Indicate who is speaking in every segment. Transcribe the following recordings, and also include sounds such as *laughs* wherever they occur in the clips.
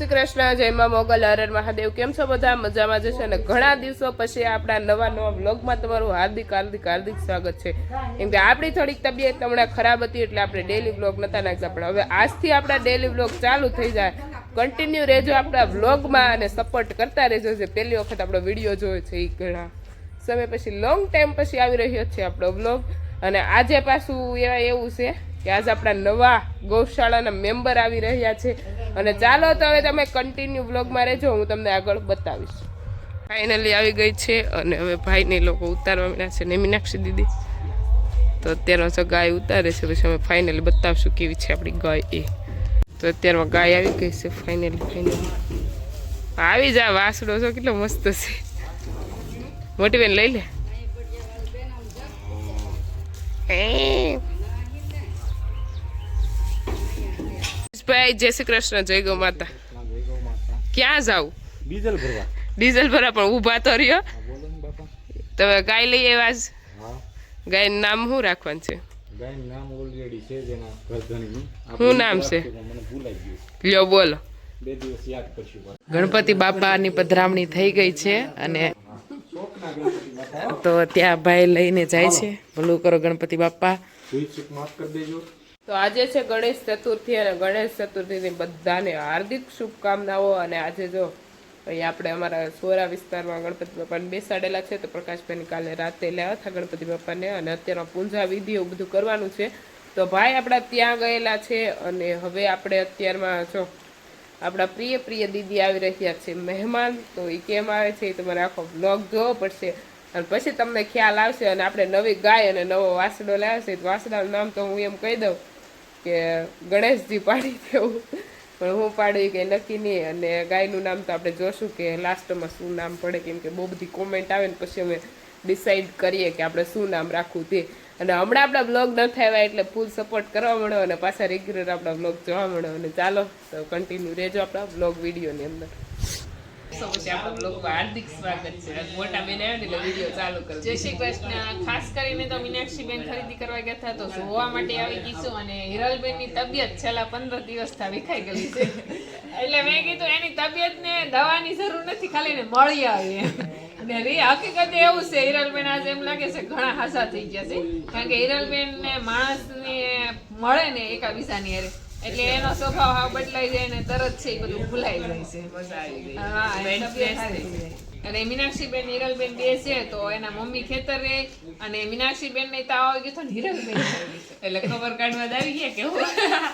Speaker 1: શ્રી કૃષ્ણ જયમાં મોગલ હરર મહાદેવ. કેમ છો બધા? મજામાં જશે અને ઘણા દિવસો પછી આપણા નવા નવા બ્લોગમાં તમારું હાર્દિક હાર્દિક હાર્દિક સ્વાગત છે. કેમ કે આપણી થોડીક તબિયત હમણાં ખરાબ હતી એટલે આપણે ડેલી બ્લોગ નતા નાખતા, પણ હવે આજથી આપણા ડેલી બ્લોગ ચાલુ થઈ જાય. કન્ટિન્યુ રહેજો આપણા બ્લોગમાં અને સપોર્ટ કરતા રહેજો. જે પહેલી વખત આપણો વીડિયો જોયો છે, એ ઘણા સમય પછી લોંગ ટાઈમ પછી આવી રહ્યો છે આપણો બ્લોગ અને આજે પાછું એવા એવું છે કે આજે આપણા નવા ગૌશાળાના મેમ્બર આવી રહ્યા છે. અને ચાલો તો હવે તમે કન્ટિન્યુ બ્લોગમાં રહેજો, હું તમને આગળ બતાવીશ. ફાઇનલી આવી ગઈ છે અને હવે ભાઈને લોકો ઉતારવા મળ્યા છે ને મીનાક્ષી દીદી. તો અત્યારમાં તો ગાય ઉતારે છે, પછી અમે ફાઇનલી બતાવશું કેવી છે આપણી ગાય એ. તો અત્યારમાં ગાય આવી ગઈ છે ફાઇનલી ફાઇનલી આવી જા, વાસડો છો કેટલો મસ્ત છે. મોટી બેન લઈ લે. એ. ભાઈ જય શ્રી કૃષ્ણ જય ગૌ માતા. ક્યાં જાવ?
Speaker 2: ડીઝલ ભરવા.
Speaker 1: ડીઝલ ભરા પણ ઊભા તો રહ્યો. તમે ગાય લઈ આવ્યા જ. ગાયનું નામ શું રાખવાનું છે? શું નામ છે? લ્યો બોલો. ગણપતિ બાપાની પધરામણી થઈ ગઈ છે અને તો ત્યાં ભાઈ લઈને જાય છે. ભલું કરો ગણપતિ બાપા. તો આજે છે ગણેશ ચતુર્થી અને ગણેશ ચતુર્થીની બધાને હાર્દિક શુભકામનાઓ અને આજે જો અહીં આપણે અમારા સોરા વિસ્તારમાં ગણપતિ બાપાને બેસાડેલા છે તો પ્રકાશભાઈ કાલે રાતે લાવ્યા હતા ગણપતિ બાપાને અને અત્યારમાં પૂંજા વિધિ એવું બધું કરવાનું છે. તો ભાઈ આપણા ત્યાં ગયેલા છે અને હવે આપણે અત્યારમાં જો આપણા પ્રિય પ્રિય દીદી આવી રહ્યા છે મહેમાન, તો એ કેમ આવે છે એ તમારે આખો બ્લોગ જોવો પડશે. અને પછી તમને ખ્યાલ આવશે અને આપણે નવી ગાય અને નવો વાસડો લાવ્યો છે. વાસડાનું નામ તો હું એમ કહી દઉં. કે ગણેશજી પાડી દેવું. પણ હું પાડ્યું કે નક્કી નહીં. અને ગાયનું નામ તો આપણે જોશું કે લાસ્ટમાં શું નામ પડે, કેમ કે બહુ બધી કોમેન્ટ આવે ને પછી અમે ડિસાઈડ કરીએ કે આપણે શું નામ રાખવું તે. અને હમણાં આપણા બ્લોગ ન થયા એટલે ફૂલ સપોર્ટ કરવા મળે અને પાછા રેગ્યુલર આપણા બ્લોગ જોવા મળે. અને ચાલો, તો કન્ટિન્યુ રહેજો આપણા બ્લોગ વિડીયોની અંદર. પછી આપણા બ્લોગમાં હાર્દિક સ્વાગત છે. મોટા બેન આવે એટલે વીડિયો ચાલુ કરો
Speaker 3: જય શ્રી કૃષ્ણ. ખાસ કરીને તો મીનાક્ષી બેન ખરીદી કરવા ગયા હતા તો જોવા માટે આવી ગઈશું અને હિરલબેનની તબિયત છેલ્લા પંદર દિવસથી વિખાઈ ગઈ છે. એટલે મેં કીધું એની તબિયત ને દવાની જરૂર નથી ખાલી ને મળી આવી રી હકીકત એવું છે હિરલબેન આજે એમ લાગે છે ઘણા હાસા થઈ ગયા છે. કારણ કે હિરલબેન ને માણસ ને મળે ને એકાબીજાની અરે એટલે એનો સ્વભાવ બદલાઈ જાય ને તરત છે એ બધું ભૂલાઈ જાય છે.
Speaker 1: મજા આવી ગઈ.
Speaker 3: હા, અને મીનાક્ષીબેન હિરલબેન બે છે, તો એના મમ્મી ખેતર રે અને મીનાક્ષીબેન ને તાવ આવી ગયો તો હિરલબેન
Speaker 1: એટલે ખબર કાઢવા આવી ગયા કે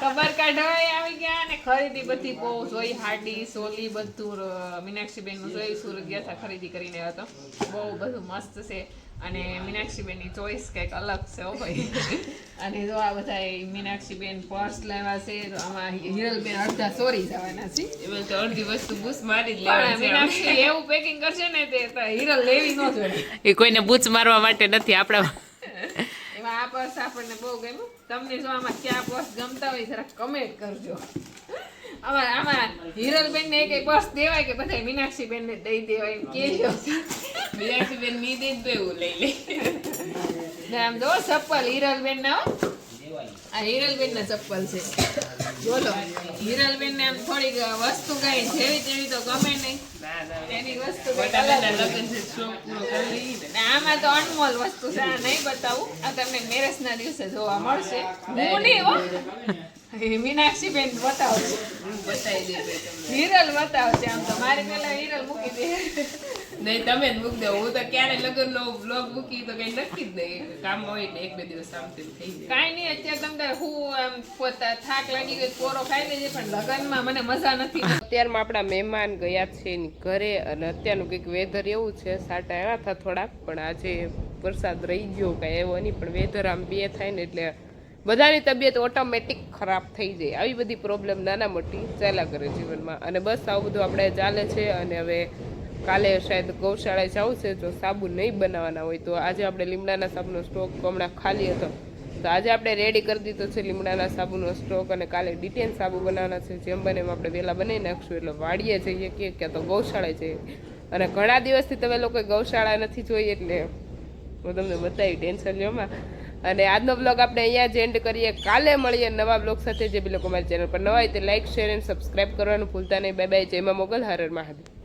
Speaker 3: ખબર કાઢવા આવી ગયા અને ખરીદી બધી બહુ જોઈ, હાડી, સોલી બધું મીનાક્ષીબેનનું જોઈ, સુરત ગયા હતા ખરીદી કરીને હતો બહુ બધું મસ્ત છે. અને મીનાક્ષીબેનની ચોઈસ કંઈક અલગ છે ભાઈ. *laughs* અને જો આ બધા મીનાક્ષીબેન પર્સ લેવા છે તો આમાં હિરલબેન અડધા ચોરી જવાના છે.
Speaker 1: એમાં તો અડધી વસ્તુ બૂસ મારી જ લેવાની
Speaker 3: મીનાક્ષી એવું પેકિંગ કરશે ને તે હિરલ લેવી ન જોઈએ.
Speaker 1: એ કોઈને બૂચ મારવા માટે નથી આપણા
Speaker 3: એમાં આ પર્સ આપણને બહુ ગમ્યું. તમને જો આમાં કયા પર્સ ગમતા હોય જરા કમેન્ટ કરજો. આમાં આમાં હિરલબેન ને એક પર્સ દેવાય કે બધા મીનાક્ષી બેન ને દઈ દેવાય એમ
Speaker 1: મીનાક્ષી બેનની દે એવું લઈ લે. *laughs*
Speaker 3: આમ જો ચપ્પલ હિરલબેન ના. આ હિરલબેન ના ચપ્પલ છે. બોલો હિરલબેન ને આમ થોડીક વસ્તુ કઈ જેવી તેવી તો ગમે નહીં. એની વસ્તુ આમાં તો અનમોલ વસ્તુ છે આ નહીં બતાવું. આ તમને મેરેજ ના દિવસે જોવા મળશે. હું નહીં હો. મીનાક્ષી બેન બતાવશે.
Speaker 1: બતાવી દે
Speaker 3: હિરલ બતાવશે આમ તો. મારી પેલા હિરલ મૂકી દે.
Speaker 1: નહીં તમે જ મૂકી દો. હું તો ક્યારે લગ્ન નો બ્લોગ મૂકી તો કઈ નક્કી જ નહીં. કામ હોય ને એક બે દિવસ આમ તેમ થઈ જાય.
Speaker 3: કાંઈ નહીં અત્યારે તમને હું આમ પોતા થાક લાગી ગયો કોરો ખાઈ લેજે પણ લગ્નમાં મને મજા નથી
Speaker 1: અત્યારમાં આપણા મહેમાન ગયા છે એની ઘરે અને અત્યારનું કંઈક વેધર એવું છે સાટા આવ્યા હતા થોડાક પણ આજે વરસાદ રહી ગયો કાંઈ એવો નહીં પણ વેધર આમ બે થાય ને એટલે બધાની તબિયત ઓટોમેટિક ખરાબ થઈ જાય. આવી બધી પ્રોબ્લેમ નાના મોટી ચાલ્યા કરે જીવનમાં. અને બસ આવું બધું આપણે ચાલે છે અને હવે કાલે શાયદ ગૌશાળાએ જવું છે, જો સાબુ નહીં બનાવવાના હોય તો આજે આપણે લીમડાના સાબુનો સ્ટોક હમણાં ખાલી હતો. તો આજે આપણે રેડી કરી દીધો છે લીમડાના સાબુનો સ્ટોક અને કાલે ડિટેન સાબુ બનાવવાના છે, જેમ બને એમ આપણે વહેલા બનાવી નાખશું. એટલે વાડીએ જઈએ કે ક્યાં તો ગૌશાળાએ જઈએ. અને ઘણા દિવસથી તમે લોકો ગૌશાળા નથી જોઈ એટલે હું તમને બતાવી ટેન્શન લેવામાં અને આજનો બ્લોગ આપણે અહીંયા જ એન્ડ કરીએ. કાલે મળીએ નવા બ્લોગ સાથે. જે બી લોકો મારી ચેનલ પર નવા હોય તે લાઇક શેર એન્ડ સબસ્ક્રાઇબ કરવાનું ભૂલતા નહીં. બાય બાય જયમાં મોગલ. હરર હર મહાદેવ.